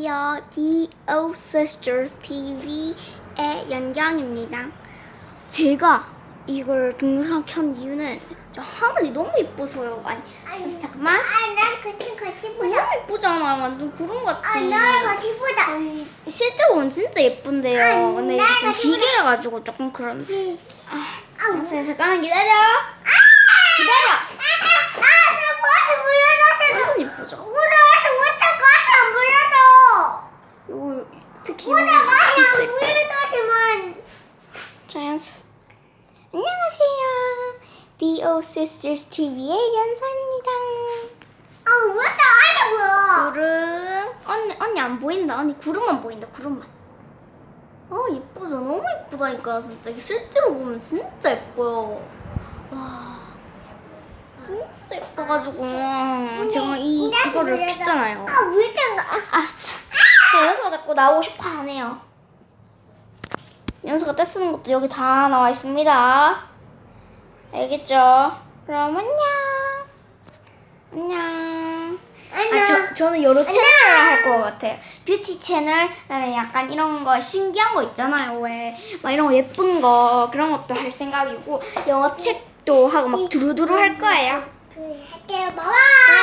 안녕하세요. D.O. Sisters TV의 연경입니다. 제가 이걸 동영상 켠 이유는 저 하늘이 너무 예뻐서요. 아니, 아니, 잠깐만. 아, 난 같이 같이 너무 보자. 예쁘잖아. 완전 구름 같이. 아, 나랑 같이 보자. 실제 보면 진짜 예쁜데요. 아니, 근데 이게 지금 같이. 비계라 가지고 조금 그런데. 아, 아. 잠깐만 기다려. 기다려. 아, 아, 나 버스 물려줬어. 완전 예쁘죠? 물려줬어. 못할 거안 물려줘. 이거 거안 예뻐. 물려줬으면. 자연스. 안녕하세요. D.O. Sisters TV의 연서입니다. 아, 못할 아니고요. 구름. 언니, 언니 안 보인다. 언니 구름만 보인다. 구름만. 아, 예쁘죠? 너무 예쁘다니까, 진짜. 이게 실제로 보면 진짜 예뻐요. 와. 진짜 예뻐가지고. 제가 이, 이거를 켰잖아요. 아, 물장가. 아, 참. 저 자꾸 나오고 싶어 하네요. 연서가 떼쓰는 것도 여기 다 나와 있습니다. 알겠죠? 그럼 안녕. 안녕. 아, 저, 저는 여러 채널을 할 것 같아요. 뷰티 채널, 그다음에 약간 이런 거 신기한 거 있잖아요. 왜 막 이런 거 예쁜 거 그런 것도 할 생각이고 영어 책도 하고 막 두루두루 할 거예요. 할게요. 봐봐. 안녕.